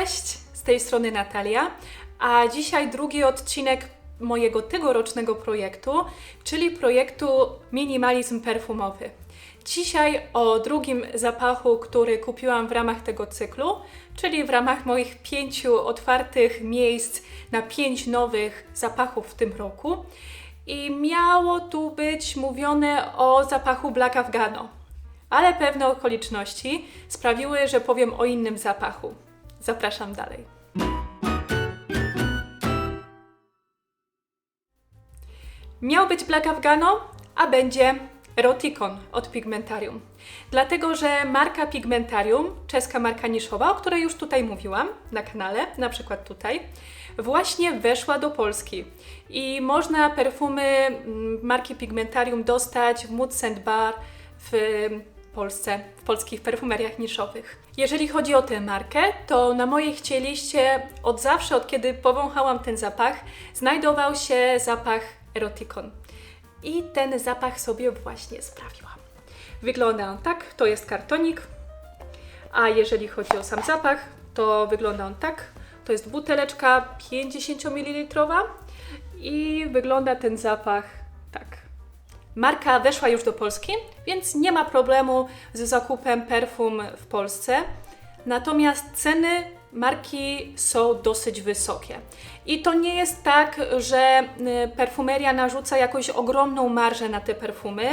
Cześć, z tej strony Natalia, a dzisiaj drugi odcinek mojego tegorocznego projektu, czyli projektu Minimalizm Perfumowy. Dzisiaj o drugim zapachu, który kupiłam w ramach tego cyklu, czyli w ramach moich pięciu otwartych miejsc na pięć nowych zapachów w tym roku. I miało tu być mówione o zapachu Black Afghano, ale pewne okoliczności sprawiły, że powiem o innym zapachu. Zapraszam dalej. Miał być Black Afghano, a będzie Eroticon od Pigmentarium. Dlatego, że marka Pigmentarium, czeska marka niszowa, o której już tutaj mówiłam na kanale, na przykład tutaj, właśnie weszła do Polski i można perfumy mm, marki Pigmentarium dostać w Mood Scent Bar w Polsce, w polskich perfumeriach niszowych. Jeżeli chodzi o tę markę, to na mojej chcieliście od zawsze, od kiedy powąchałam ten zapach, znajdował się zapach Eroticon. I ten zapach sobie właśnie sprawiłam. Wygląda on tak, to jest kartonik, a jeżeli chodzi o sam zapach, to wygląda on tak. To jest buteleczka 50 ml i wygląda ten zapach. Marka weszła już do Polski, więc nie ma problemu z zakupem perfum w Polsce. Natomiast ceny marki są dosyć wysokie. I to nie jest tak, że y, perfumeria narzuca jakąś ogromną marżę na te perfumy.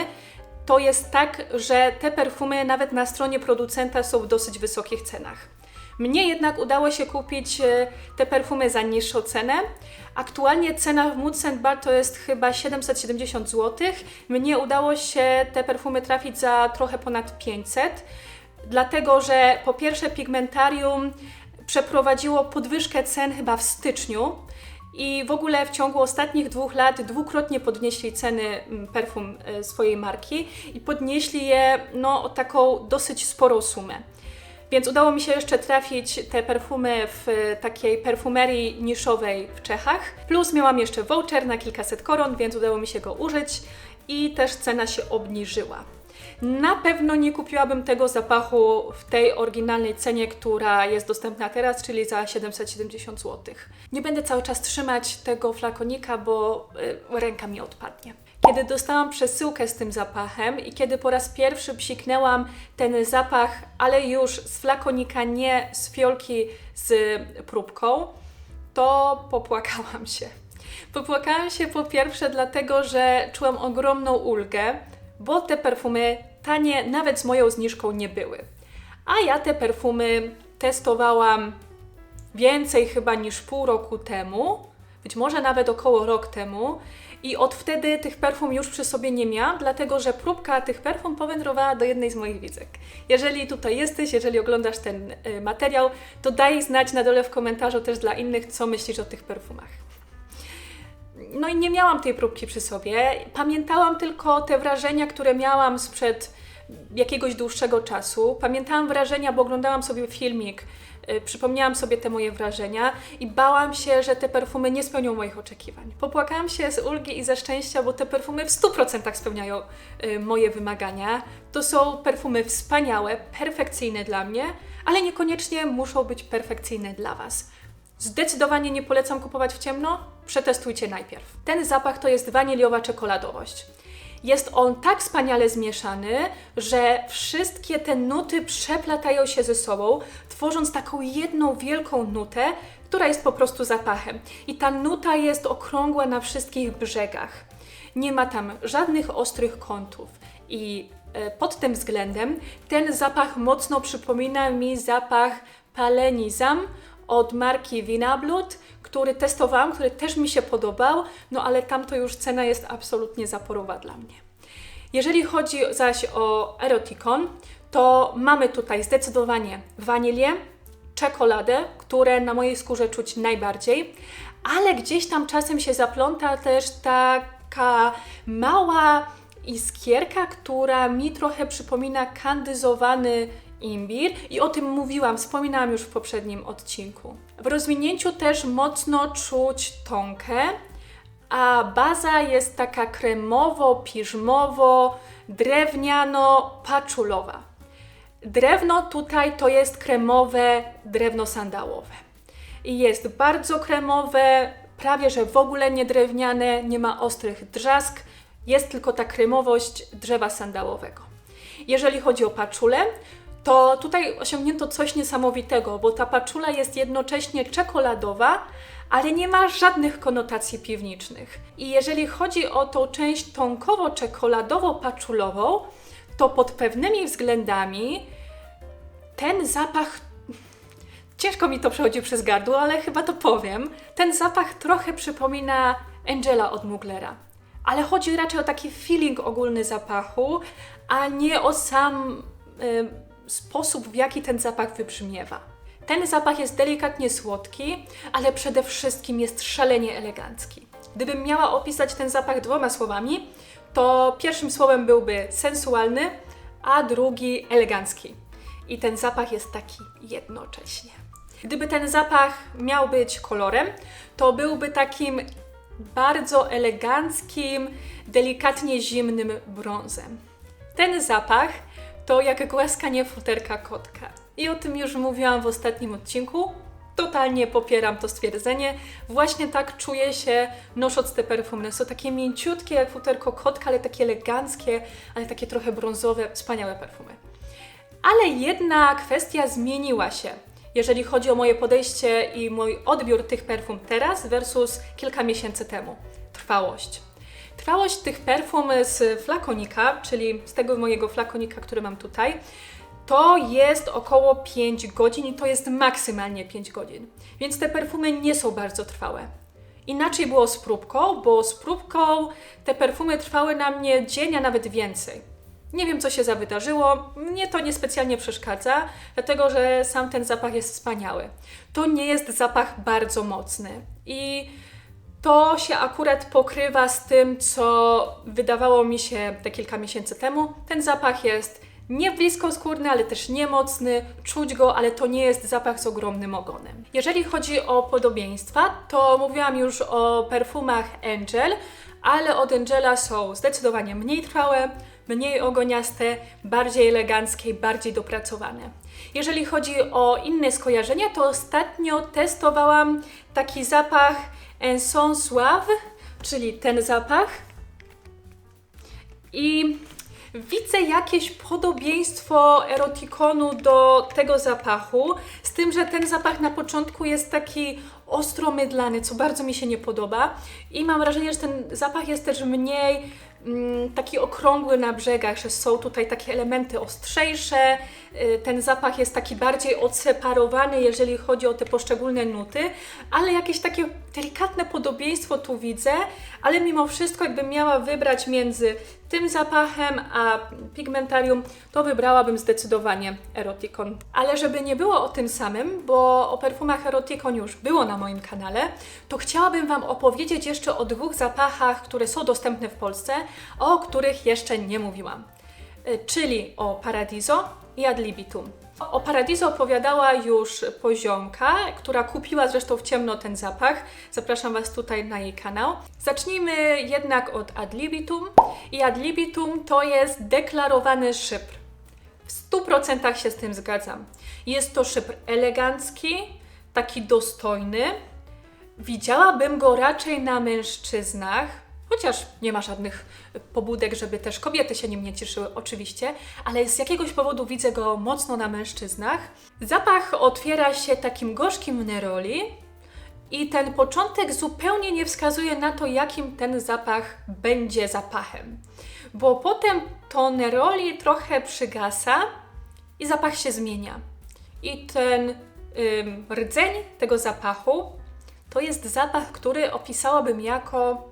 To jest tak, że te perfumy nawet na stronie producenta są w dosyć wysokich cenach. Mnie jednak udało się kupić y, te perfumy za niższą cenę. Aktualnie cena w Mood Scent Bar to jest chyba 770 zł. Mnie udało się te perfumy trafić za trochę ponad 500 dlatego że po pierwsze Pigmentarium przeprowadziło podwyżkę cen chyba w styczniu i w ogóle w ciągu ostatnich dwóch lat dwukrotnie podnieśli ceny mm, perfum e, swojej marki i podnieśli je no, o taką dosyć sporą sumę. Więc udało mi się jeszcze trafić te perfumy w e, takiej perfumerii niszowej w Czechach. Plus miałam jeszcze voucher na kilkaset koron, więc udało mi się go użyć i też cena się obniżyła. Na pewno nie kupiłabym tego zapachu w tej oryginalnej cenie, która jest dostępna teraz, czyli za 770 zł. Nie będę cały czas trzymać tego flakonika, bo y, ręka mi odpadnie. Kiedy dostałam przesyłkę z tym zapachem i kiedy po raz pierwszy psiknęłam ten zapach, ale już z flakonika, nie z fiolki z próbką, to popłakałam się. Popłakałam się po pierwsze dlatego, że czułam ogromną ulgę, bo te perfumy tanie nawet z moją zniżką nie były. A ja te perfumy testowałam więcej chyba niż pół roku temu, być może nawet około rok temu. I od wtedy tych perfum już przy sobie nie miałam, dlatego że próbka tych perfum powędrowała do jednej z moich widzek. Jeżeli tutaj jesteś, jeżeli oglądasz ten y, materiał, to daj znać na dole w komentarzu też dla innych, co myślisz o tych perfumach. No i nie miałam tej próbki przy sobie. Pamiętałam tylko te wrażenia, które miałam sprzed jakiegoś dłuższego czasu. Pamiętałam wrażenia, bo oglądałam sobie filmik, przypomniałam sobie te moje wrażenia i bałam się, że te perfumy nie spełnią moich oczekiwań. Popłakałam się z ulgi i ze szczęścia, bo te perfumy w 100% spełniają yy, moje wymagania. To są perfumy wspaniałe, perfekcyjne dla mnie, ale niekoniecznie muszą być perfekcyjne dla Was. Zdecydowanie nie polecam kupować w ciemno, przetestujcie najpierw. Ten zapach to jest waniliowa czekoladowość. Jest on tak wspaniale zmieszany, że wszystkie te nuty przeplatają się ze sobą, tworząc taką jedną wielką nutę, która jest po prostu zapachem. I ta nuta jest okrągła na wszystkich brzegach. Nie ma tam żadnych ostrych kątów. I e, pod tym względem ten zapach mocno przypomina mi zapach Palenizam od marki Winablut, który testowałam, który też mi się podobał, no ale tam to już cena jest absolutnie zaporowa dla mnie. Jeżeli chodzi zaś o Eroticon, to mamy tutaj zdecydowanie wanilię, czekoladę, które na mojej skórze czuć najbardziej, ale gdzieś tam czasem się zapląta też taka mała iskierka, która mi trochę przypomina kandyzowany imbir i o tym mówiłam, wspominałam już w poprzednim odcinku. W rozwinięciu też mocno czuć tonkę, a baza jest taka kremowo, piżmowo, drewniano-paczulowa. Drewno tutaj to jest kremowe drewno sandałowe. I jest bardzo kremowe, prawie że w ogóle nie drewniane, nie ma ostrych drzask, jest tylko ta kremowość drzewa sandałowego. Jeżeli chodzi o paczulę, to tutaj osiągnięto coś niesamowitego, bo ta paczula jest jednocześnie czekoladowa, ale nie ma żadnych konotacji piwniczych. I jeżeli chodzi o tą część tąkowo-czekoladowo-paczulową, to pod pewnymi względami ten zapach. Ciężko mi to przechodzi przez gardło, ale chyba to powiem. Ten zapach trochę przypomina Angela od Muglera. Ale chodzi raczej o taki feeling ogólny zapachu, a nie o sam y, sposób, w jaki ten zapach wybrzmiewa. Ten zapach jest delikatnie słodki, ale przede wszystkim jest szalenie elegancki. Gdybym miała opisać ten zapach dwoma słowami, to pierwszym słowem byłby sensualny, a drugi elegancki. I ten zapach jest taki jednocześnie. Gdyby ten zapach miał być kolorem, to byłby takim bardzo eleganckim, delikatnie zimnym brązem. Ten zapach to jak głaskanie futerka kotka. I o tym już mówiłam w ostatnim odcinku. Totalnie popieram to stwierdzenie. Właśnie tak czuję się nosząc te perfumy. Są takie mięciutkie jak futerko kotka, ale takie eleganckie, ale takie trochę brązowe, wspaniałe perfumy. Ale jedna kwestia zmieniła się, jeżeli chodzi o moje podejście i mój odbiór tych perfum teraz versus kilka miesięcy temu. Trwałość. Trwałość tych perfum z flakonika, czyli z tego mojego flakonika, który mam tutaj, to jest około 5 godzin i to jest maksymalnie 5 godzin. Więc te perfumy nie są bardzo trwałe. Inaczej było z próbką, bo z próbką te perfumy trwały na mnie dzień, a nawet więcej. Nie wiem, co się za wydarzyło. Mnie to niespecjalnie przeszkadza, dlatego że sam ten zapach jest wspaniały. To nie jest zapach bardzo mocny i to się akurat pokrywa z tym, co wydawało mi się te kilka miesięcy temu. Ten zapach jest nie blisko skórny, ale też nie mocny, czuć go, ale to nie jest zapach z ogromnym ogonem. Jeżeli chodzi o podobieństwa, to mówiłam już o perfumach Angel, ale od Angela są zdecydowanie mniej trwałe, mniej ogoniaste, bardziej eleganckie i bardziej dopracowane. Jeżeli chodzi o inne skojarzenia, to ostatnio testowałam taki zapach Enson Suave, czyli ten zapach. I widzę jakieś podobieństwo erotikonu do tego zapachu, z tym, że ten zapach na początku jest taki ostro mydlany, co bardzo mi się nie podoba. I mam wrażenie, że ten zapach jest też mniej mm, taki okrągły na brzegach, że są tutaj takie elementy ostrzejsze, y, ten zapach jest taki bardziej odseparowany, jeżeli chodzi o te poszczególne nuty, ale jakieś takie delikatne podobieństwo tu widzę, ale mimo wszystko jakbym miała wybrać między tym zapachem a pigmentarium, to wybrałabym zdecydowanie Eroticon. Ale żeby nie było o tym samym, bo o perfumach Eroticon już było na moim kanale, to chciałabym Wam opowiedzieć jeszcze o dwóch zapachach, które są dostępne w Polsce, o których jeszcze nie mówiłam. Y, Czyli o Paradiso i Ad libitum. O Paradiso opowiadała już poziomka, która kupiła zresztą w ciemno ten zapach. Zapraszam Was tutaj na jej kanał. Zacznijmy jednak od Ad libitum. I Ad libitum to jest deklarowany szypr. W 100% się z tym zgadzam. Jest to szypr elegancki, taki dostojny. Widziałabym go raczej na mężczyznach, chociaż nie ma żadnych pobudek, żeby też kobiety się nim nie cieszyły, oczywiście, ale z jakiegoś powodu widzę go mocno na mężczyznach. Zapach otwiera się takim gorzkim neroli i ten początek zupełnie nie wskazuje na to, jakim ten zapach będzie zapachem, bo potem to neroli trochę przygasa i zapach się zmienia. I ten rdzeń tego zapachu to jest zapach, który opisałabym jako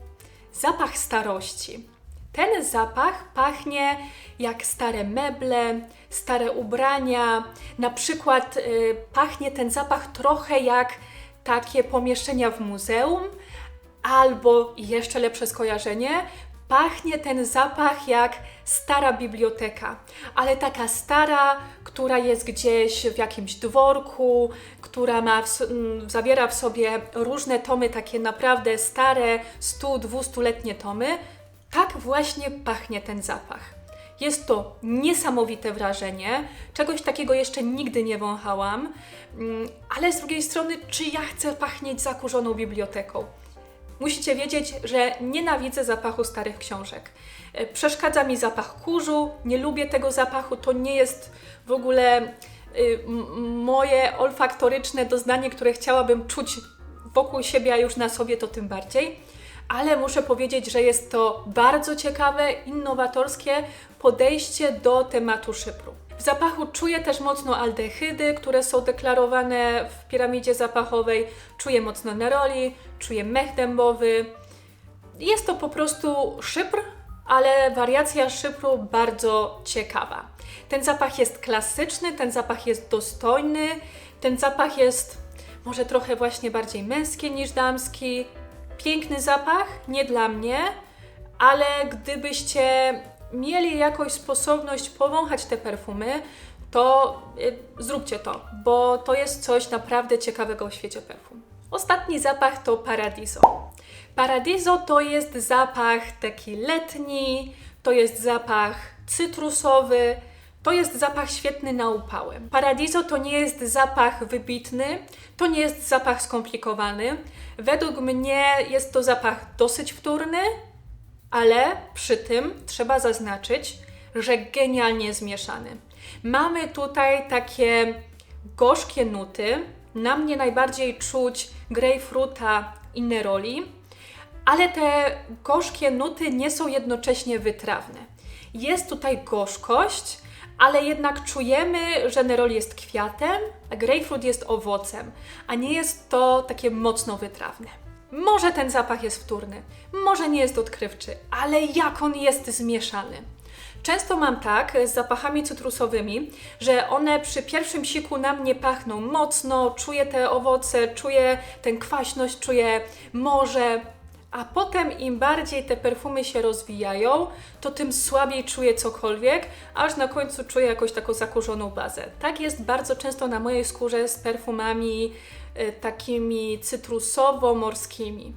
zapach starości. Ten zapach pachnie jak stare meble, stare ubrania. Na przykład y, pachnie ten zapach trochę jak takie pomieszczenia w muzeum, albo jeszcze lepsze skojarzenie, pachnie ten zapach jak stara biblioteka, ale taka stara, która jest gdzieś w jakimś dworku, która ma w, m, zawiera w sobie różne tomy, takie naprawdę stare, 100-200-letnie tomy. Tak właśnie pachnie ten zapach. Jest to niesamowite wrażenie. Czegoś takiego jeszcze nigdy nie wąchałam. Mm, Ale z drugiej strony, czy ja chcę pachnieć zakurzoną biblioteką? Musicie wiedzieć, że nienawidzę zapachu starych książek. E, Przeszkadza mi zapach kurzu, nie lubię tego zapachu, to nie jest w ogóle m- moje olfaktoryczne doznanie, które chciałabym czuć wokół siebie, a już na sobie to tym bardziej. Ale muszę powiedzieć, że jest to bardzo ciekawe, innowatorskie podejście do tematu szypru. W zapachu czuję też mocno aldehydy, które są deklarowane w piramidzie zapachowej. Czuję mocno neroli, czuję mech dębowy. Jest to po prostu szypr, ale wariacja szypru bardzo ciekawa. Ten zapach jest klasyczny, ten zapach jest dostojny, ten zapach jest może trochę właśnie bardziej męski niż damski. Piękny zapach, nie dla mnie, ale gdybyście mieli jakąś sposobność powąchać te perfumy, to y, zróbcie to, bo to jest coś naprawdę ciekawego w świecie perfum. Ostatni zapach to Paradiso. Paradiso to jest zapach taki letni, to jest zapach cytrusowy, to jest zapach świetny na upały. Paradiso to nie jest zapach wybitny, to nie jest zapach skomplikowany. Według mnie jest to zapach dosyć wtórny, ale przy tym trzeba zaznaczyć, że genialnie zmieszany. Mamy tutaj takie gorzkie nuty. Na mnie najbardziej czuć grejpfruta i neroli, ale te gorzkie nuty nie są jednocześnie wytrawne. Jest tutaj gorzkość, ale jednak czujemy, że neroli jest kwiatem, a grejpfrut jest owocem, a nie jest to takie mocno wytrawne. Może ten zapach jest wtórny, może nie jest odkrywczy, ale jak on jest zmieszany. Często mam tak z zapachami cytrusowymi, że one przy pierwszym siku na mnie pachną mocno, czuję te owoce, czuję tę kwaśność, czuję morze, a potem im bardziej te perfumy się rozwijają, to tym słabiej czuję cokolwiek, aż na końcu czuję jakąś taką zakurzoną bazę. Tak jest bardzo często na mojej skórze z perfumami takimi cytrusowo-morskimi.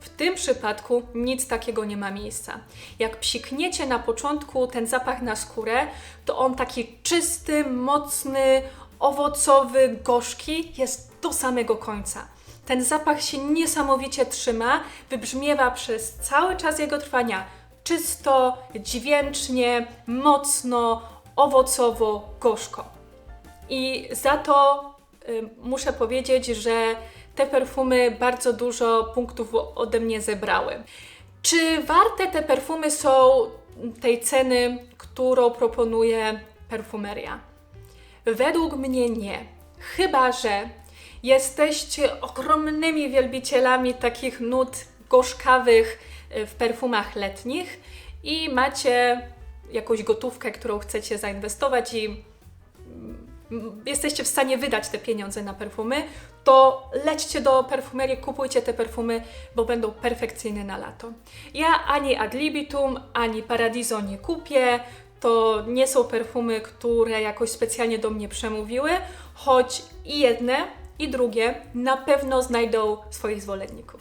W tym przypadku nic takiego nie ma miejsca. Jak psikniecie na początku ten zapach na skórę, to on taki czysty, mocny, owocowy, gorzki jest do samego końca. Ten zapach się niesamowicie trzyma, wybrzmiewa przez cały czas jego trwania czysto, dźwięcznie, mocno, owocowo, gorzko. I za to muszę powiedzieć, że te perfumy bardzo dużo punktów ode mnie zebrały. Czy warte te perfumy są tej ceny, którą proponuje perfumeria? Według mnie nie. Chyba, że jesteście ogromnymi wielbicielami takich nut gorzkawych y, w perfumach letnich i macie jakąś gotówkę, którą chcecie zainwestować i jesteście w stanie wydać te pieniądze na perfumy, to lećcie do perfumerii, kupujcie te perfumy, bo będą perfekcyjne na lato. Ja ani Ad libitum, ani Paradiso nie kupię. To nie są perfumy, które jakoś specjalnie do mnie przemówiły, choć i jedne, i drugie na pewno znajdą swoich zwolenników.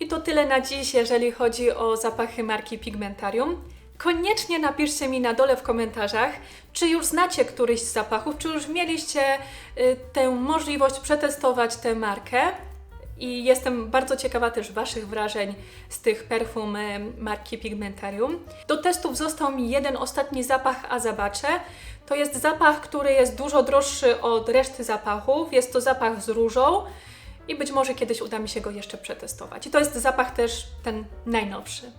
I to tyle na dziś, jeżeli chodzi o zapachy marki Pigmentarium. Koniecznie napiszcie mi na dole w komentarzach, czy już znacie któryś z zapachów, czy już mieliście y, tę możliwość przetestować tę markę. I jestem bardzo ciekawa też Waszych wrażeń z tych perfum y, marki Pigmentarium. Do testów został mi jeden ostatni zapach, a zobaczę. To jest zapach, który jest dużo droższy od reszty zapachów. Jest to zapach z różą i być może kiedyś uda mi się go jeszcze przetestować. I to jest zapach też ten najnowszy.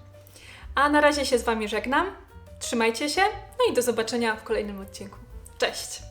A na razie się z Wami żegnam. Trzymajcie się, no i do zobaczenia w kolejnym odcinku. Cześć!